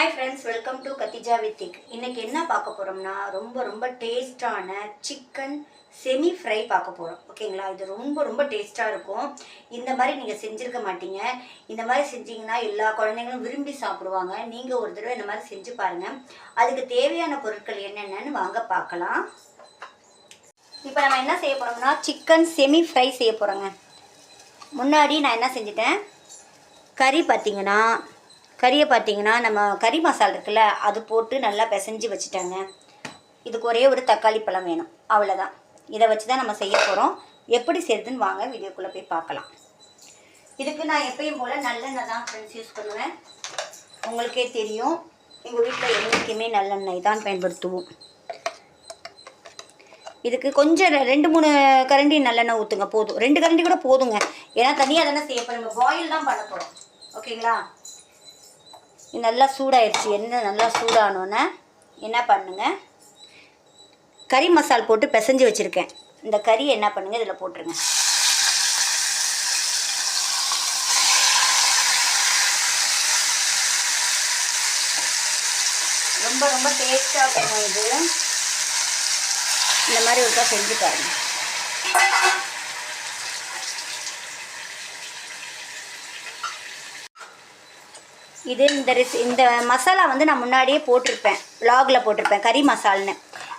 Hi friends welcome to Khadija வித்திக் இன்னைக்கு என்ன பார்க்க போகிறோம்னா ரொம்ப ரொம்ப டேஸ்டான சிக்கன் செமி ஃப்ரை பார்க்க போகிறோம் ஓகேங்களா இது ரொம்ப ரொம்ப டேஸ்ட்டாக இருக்கும். இந்த மாதிரி நீங்கள் செஞ்சுருக்க மாட்டீங்க. இந்த மாதிரி செஞ்சீங்கன்னா எல்லா குழந்தைங்களும் விரும்பி சாப்பிடுவாங்க. நீங்கள் ஒரு தடவை இந்த மாதிரி செஞ்சு பாருங்கள் அதுக்கு தேவையான பொருட்கள் என்னென்னு வாங்க பார்க்கலாம். இப்போ நம்ம என்ன செய்ய போகிறோம்னா சிக்கன் செமி ஃப்ரை செய்ய போகிறோங்க முன்னாடி நான் என்ன செஞ்சிட்டேன்? கறி பார்த்தீங்கன்னா கறியை பார்த்தீங்கன்னா நம்ம கறி மசாலா இருக்குல்ல அது போட்டு நல்லா பிசைஞ்சு வச்சுட்டேங்க. இதுக்கு ஒரே ஒரு தக்காளி பழம் வேணும். அவ்வளோதான் இதை வச்சு தான் நம்ம செய்ய போகிறோம் எப்படி செய்யுதுன்னு வாங்க வீடியோக்குள்ளே போய் பார்க்கலாம். இதுக்கு நான் எப்பயும் போல் நல்லெண்ணெய் தான் ஃப்ரெண்ட்ஸ் யூஸ் பண்ணுவேன். உங்களுக்கே தெரியும். எங்கள் வீட்டில் என்றைக்குமே நல்லெண்ணெய் தான் பயன்படுத்துவோம். இதுக்கு கொஞ்சம் ரெ- ரெண்டு மூணு கரண்டி நல்லெண்ணெய் ஊற்றுங்க போதும். ரெண்டு கரண்டி கூட போதுங்க. ஏன்னா தனியாக தானே செய்ய போகிறோம் பாயில் தான் பண்ண போகிறோம் ஓகேங்களா நல்லா சூடாயிடுச்சு எண்ணெய் நல்லா சூடானோன்னே என்ன பண்ணுங்கள் கறி மசால் போட்டு பிசைஞ்சு வச்சுருக்கேன். இந்த கறி என்ன பண்ணுங்கள் இதில் போட்டுருங்க. ரொம்ப ரொம்ப டேஸ்ட்டாக இருக்கும் இது. இந்த மாதிரி ஒருக்கா செஞ்சு பாருங்கள் இது இந்த ரெசி இந்த மசாலா வந்து நான் முன்னாடியே போட்டிருப்பேன். வ்ளாகில் போட்டிருப்பேன் கறி மசால்னு.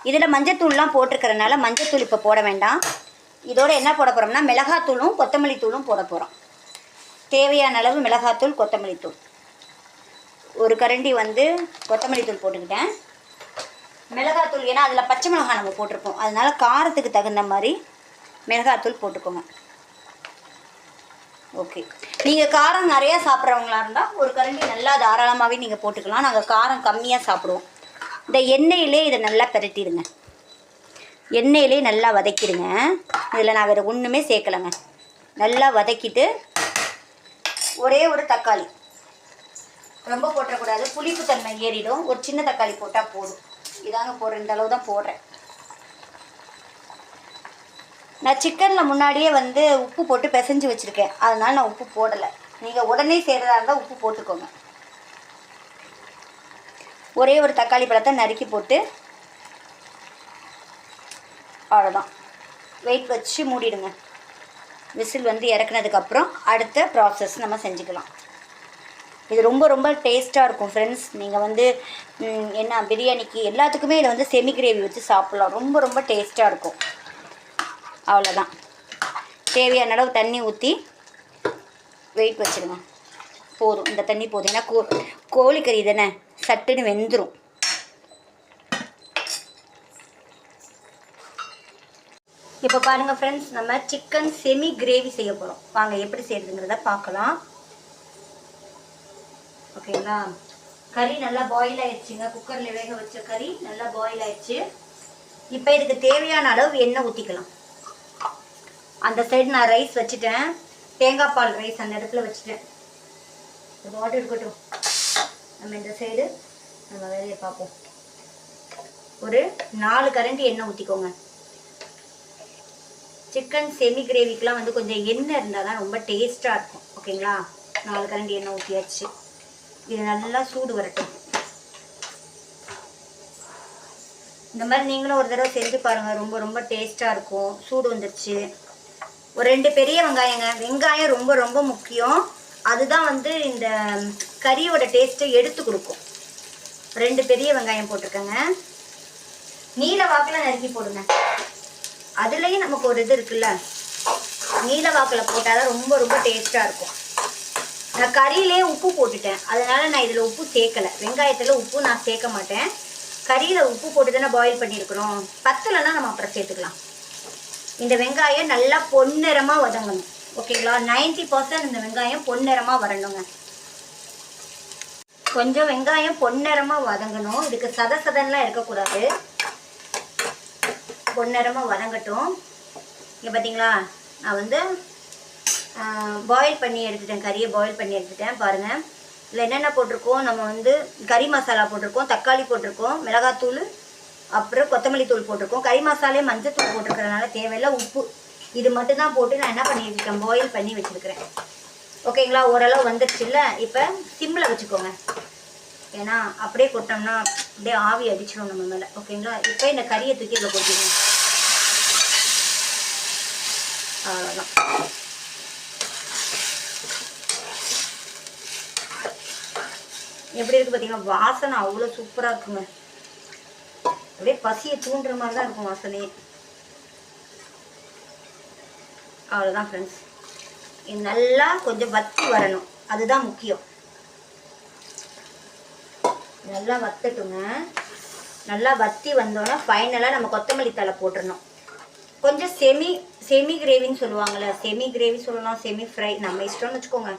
இதில் மஞ்சத்தூள்லாம் போட்டிருக்கறனால மஞ்சத்தூள் இப்போ போட வேண்டாம். இதோடு என்ன போட போகிறோம்னா மிளகாத்தூளும் கொத்தமல்லி தூளும் போட போகிறோம் தேவையான அளவு மிளகாத்தூள் கொத்தமல்லி தூள். ஒரு கரண்டி வந்து கொத்தமல்லி தூள் போட்டுக்கிட்டேன். மிளகாத்தூள் ஏன்னா அதில் பச்சை மிளகாய் நம்ம போட்டிருப்போம். அதனால காரத்துக்கு தகுந்த மாதிரி மிளகாத்தூள் போட்டுக்கோங்க. ஓகே. நீங்கள் காரம் நிறையா சாப்பிட்றவங்களா இருந்தால் ஒரு கரண்டி நல்லா தாராளமாகவே நீங்கள் போட்டுக்கலாம். நாங்கள் காரம் கம்மியாக சாப்பிடுவோம். இந்த எண்ணெயிலே இதை நல்லா பிரட்டிடுங்க. எண்ணெயிலே நல்லா வதக்கிடுங்க. இதில் நான் வேறு ஒன்றுமே சேர்க்கலைங்க. நல்லா வதக்கிட்டு ஒரே ஒரு தக்காளி. ரொம்ப போட்டக்கூடாது. புளிப்பு தன்மை ஏறிடும். ஒரு சின்ன தக்காளி போட்டால் போதும். இதாங்க போடுற இந்த அளவு தான் போடுறேன். நான் சிக்கனில் முன்னாடியே வந்து உப்பு போட்டு பிசைஞ்சு வச்சுருக்கேன். அதனால் நான் உப்பு போடலை. நீங்கள் உடனே செய்கிறதா இருந்தால் உப்பு போட்டுக்கோங்க. ஒரே ஒரு தக்காளி பழத்தை நறுக்கி போட்டு அவ்வளோதான் வெயிட் வச்சு மூடிடுங்க. விசில் வந்து இறக்குனதுக்கப்புறம் அடுத்த ப்ராசஸ் நம்ம செஞ்சுக்கலாம். இது ரொம்ப ரொம்ப டேஸ்ட்டாக இருக்கும் ஃப்ரெண்ட்ஸ் நீங்கள் வந்து என்ன பிரியாணிக்கு எல்லாத்துக்குமே இதை வந்து செமி கிரேவி வச்சு சாப்பிட்லாம். ரொம்ப ரொம்ப டேஸ்ட்டாக இருக்கும். அவ்வளோதான் தேவையான அளவு தண்ணி ஊற்றி வெயிட் வச்சுருங்க போதும். இந்த தண்ணி போதும். ஏன்னா கோ கோழிக்கறி தானே சட்டுன்னு வெந்துடும் இப்போ பாருங்கள் ஃப்ரெண்ட்ஸ் நம்ம சிக்கன் செமி கிரேவி செய்ய போகிறோம் வாங்க எப்படி செய்யறதுங்கிறத பார்க்கலாம். ஓகேங்களா கறி நல்லா பாயில் ஆயிடுச்சுங்க. குக்கரில் வேக வச்ச கறி நல்லா பாயில் ஆயிடுச்சு. இப்போ இதுக்கு தேவையான அளவு எண்ணெய் ஊற்றிக்கலாம் அந்த சைடு நான் ரைஸ் வச்சுட்டேன். தேங்காய் பால் ரைஸ் அந்த இடத்துல வச்சுட்டேன். வாட்டர் இருக்கட்டும். நம்ம இந்த சைடு நம்ம வேலையை பார்ப்போம். ஒரு நாலு கரண்டி எண்ணெய் ஊற்றிக்கோங்க சிக்கன் செமி கிரேவிக்கெலாம் வந்து கொஞ்சம் எண்ணெய் இருந்தால் தான் ரொம்ப டேஸ்ட்டாக இருக்கும். ஓகேங்களா நாலு கரண்டி எண்ணெய் ஊற்றியாச்சு இது நல்லா சூடு வரட்டும். இந்த மாதிரி நீங்களும் ஒரு தடவை செஞ்சு பாருங்கள் ரொம்ப ரொம்ப டேஸ்ட்டாக இருக்கும். சூடு வந்துருச்சு. ஒரு ரெண்டு பெரிய வெங்காயங்க. வெங்காயம் ரொம்ப ரொம்ப முக்கியம். அதுதான் வந்து இந்த கறியோட டேஸ்ட்டை எடுத்து கொடுக்கும். ரெண்டு பெரிய வெங்காயம் போட்டிருக்கேங்க. நீல வாக்கில் நறுக்கி போடுங்க. அதுலேயும் நமக்கு ஒரு இது இருக்குல்ல. நீல வாக்கில் போட்டால் தான் ரொம்ப ரொம்ப டேஸ்ட்டாக இருக்கும். நான் கறியிலே உப்பு போட்டுட்டேன். அதனால் நான் இதில் உப்பு சேர்க்கலை. வெங்காயத்தில் உப்பு நான் சேர்க்க மாட்டேன். கறியில் உப்பு போட்டு தானே பாயில் பண்ணியிருக்கிறோம். பத்தலைன்னா நம்ம அப்புறம் சேர்த்துக்கலாம். இந்த வெங்காயம் நல்லா பொன்னிறமாக வதங்கணும். ஓகேங்களா 90% பர்சன்ட் இந்த வெங்காயம் பொன்னிறமாக வரணுங்க. கொஞ்சம் வெங்காயம் பொன்னிறமாக வதங்கணும். இதுக்கு சத சதன்லாம் இருக்கக்கூடாது. பொன்னிறமாக வதங்கட்டும். இங்கே பார்த்தீங்களா நான் வந்து பாயில் பண்ணி எடுத்துட்டேன். கறியை பாயில் பண்ணி எடுத்துட்டேன். பாருங்கள் இதில் என்னென்ன போட்டிருக்கோம்? நம்ம வந்து கறி மசாலா போட்டிருக்கோம் தக்காளி போட்டிருக்கோம் மிளகாத்தூள் அப்புறம் கொத்தமல்லி தூள் போட்டிருக்கோம். கறி மசாலே மஞ்சத்தூள் போட்டிருக்கிறதுனால தேவையில்ல. உப்பு. இது மட்டும்தான் போட்டு நான் என்ன பண்ணியிருக்கேன்? பாயில் பண்ணி வச்சுருக்கிறேன். ஓகேங்களா? ஓரளவு வந்துருச்சுல்ல இப்போ சிம்மில் வச்சுக்கோங்க. ஏன்னா அப்படியே கொட்டோம்னா அப்படியே ஆவி அடிச்சிடும் நம்ம மேலே. ஓகேங்களா? இப்போ இந்த கறியை தூக்கி இதில் கொட்டிடுங்க அவ்வளோதான் எப்படி இருக்குது பார்த்தீங்கன்னா வாசனை அவ்வளோ சூப்பராக இருக்குங்க. அப்படியே பசியை தூண்டுற மாதிரி தான் இருக்கும் வாசனையே. அவ்வளோதான் ஃப்ரெண்ட்ஸ் இது நல்லா கொஞ்சம் வத்தி வரணும். அதுதான் முக்கியம். நல்லா வத்தட்டுங்க. நல்லா வத்தி வந்தோன்னா ஃபைனலாக நம்ம கொத்தமல்லி தழை போட்டுடணும் கொஞ்சம் செமி செமி கிரேவின்னு சொல்லுவாங்கள்ல செமி கிரேவி சொல்லலாம் செமி ஃப்ரை நம்ம இஷ்டம்னு வச்சுக்கோங்க.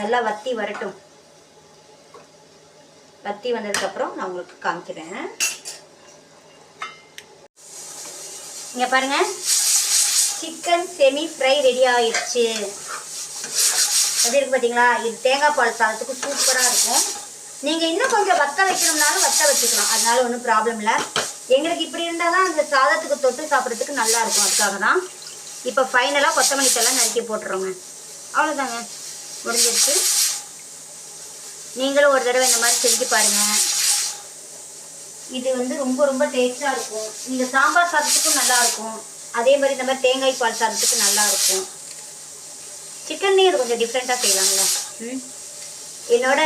நல்லா வத்தி வரட்டும். வத்தி வந்ததுக்கப்புறம் நான் உங்களுக்கு காமிக்கிறேன். இங்கே பாருங்க. சிக்கன் செமி ஃப்ரை ரெடி ஆயிடுச்சு. எப்படி இருக்கு பார்த்தீங்களா இது தேங்காய் பால் சாதத்துக்கு சூப்பராக இருக்கும். நீங்கள் இன்னும் கொஞ்சம் வத்த வைக்கணும்னாலும் வத்த வச்சுக்கலாம். அதனால ஒன்றும் ப்ராப்ளம் இல்லை. எங்களுக்கு இப்படி இருந்தால் தான் அந்த சாதத்துக்கு தொட்டு சாப்பிட்றதுக்கு நல்லா இருக்கும். அதுக்காக தான். இப்போ ஃபைனலாக கொத்தமல்லி தலை நறுக்கி போட்டுறோங்க. அவ்வளோதாங்க முடிஞ்சிருச்சு. நீங்களும் ஒரு தடவை இந்த மாதிரி செஞ்சு பாருங்கள் இது வந்து ரொம்ப ரொம்ப டேஸ்டாக இருக்கும். நீங்கள் சாம்பார் சாதத்துக்கும் நல்லா இருக்கும். அதே மாதிரி இந்த மாதிரி தேங்காய் பால் சாதத்துக்கு நல்லா இருக்கும். சிக்கன்லேயும் இது கொஞ்சம் டிஃப்ரெண்ட்டாக செய்யலாம்ல. ம். என்னோட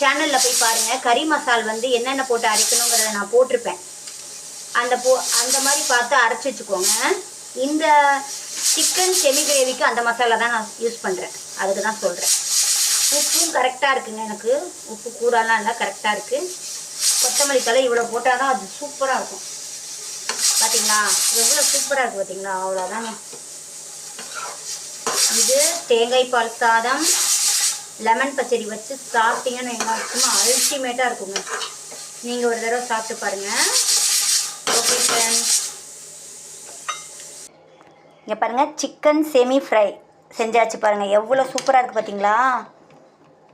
சேனலில் போய் பாருங்கள் கறி மசால் வந்து என்னென்ன போட்டு அரைக்கணுங்கிறத நான் போட்டிருப்பேன். அந்த போ அந்த மாதிரி பார்த்து அரைச்சி வச்சுக்கோங்க. இந்த சிக்கன் செமி கிரேவிக்கு அந்த மசாலா தான் நான் யூஸ் பண்ணுறேன் அதுக்கு தான் சொல்கிறேன் உப்பும் கரெக்டாக இருக்குங்க எனக்கு. உப்பு கூடலாம் இல்லை கரெக்டாக இருக்குது கொத்தமல்லி தலை இவ்வளோ போட்டால் தான் அது சூப்பராக இருக்கும். பார்த்தீங்களா எவ்வளோ சூப்பராக இருக்குது பார்த்தீங்களா அவ்வளோதாங்க இது தேங்காய் பால் சாதம் லெமன் பச்சடி வச்சு சாப்பிட்டீங்கன்னு எங்கள் சும்மா அல்டிமேட்டாக இருக்குங்க. நீங்கள் ஒரு தடவை சாப்பிட்டு பாருங்கள் ஓகே ஃப்ரெண்ட்ஸ் இங்கே பாருங்கள் சிக்கன் செமி ஃப்ரை செஞ்சாச்சு பாருங்கள் எவ்வளோ சூப்பராக இருக்குது பார்த்தீங்களா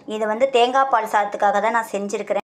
இது வந்து தேங்காய் பால் சாதத்துக்காக தான் நான் செஞ்சுருக்கிறேன்.